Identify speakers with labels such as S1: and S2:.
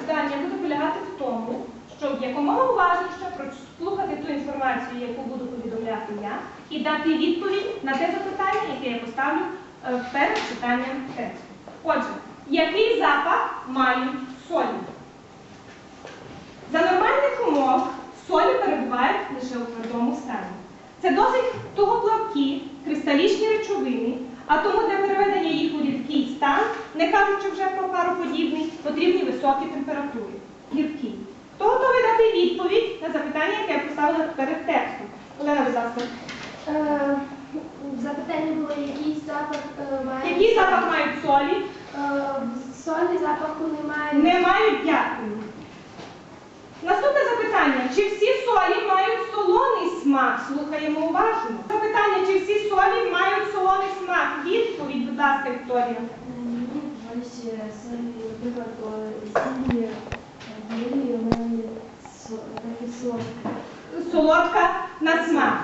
S1: завдання буде полягати в тому, щоб якомога уважніше прослухати ту інформацію, яку буду повідомляти я, і дати відповідь на те запитання, яке я поставлю е, перед читанням тексту. Отже, який запах мають солі? За нормальних умов солі перебувають лише у твердому стані. Це досить тугоплавкі, кристалічні речовини, а тому для переведення їх у рідкий стан, не кажучи вже про пароподібний, потрібні високі температури. Гіркі. Хто готовий дати відповідь на запитання, яке я поставила перед текстом? Олена, будь ласка.
S2: Е, Запитання було, який запах е, має.
S1: Який запах мають солі?
S2: Е, Солі запаху немає.
S1: Не мають дякую. Наступне запитання. Чи всі солі мають солоний смак? Слухаємо уважно. Запитання, чи всі солі мають Вікторія.
S2: Ось е, солі, наприклад, сілі, білі, вони такі солодкі.
S1: Солодка на смак.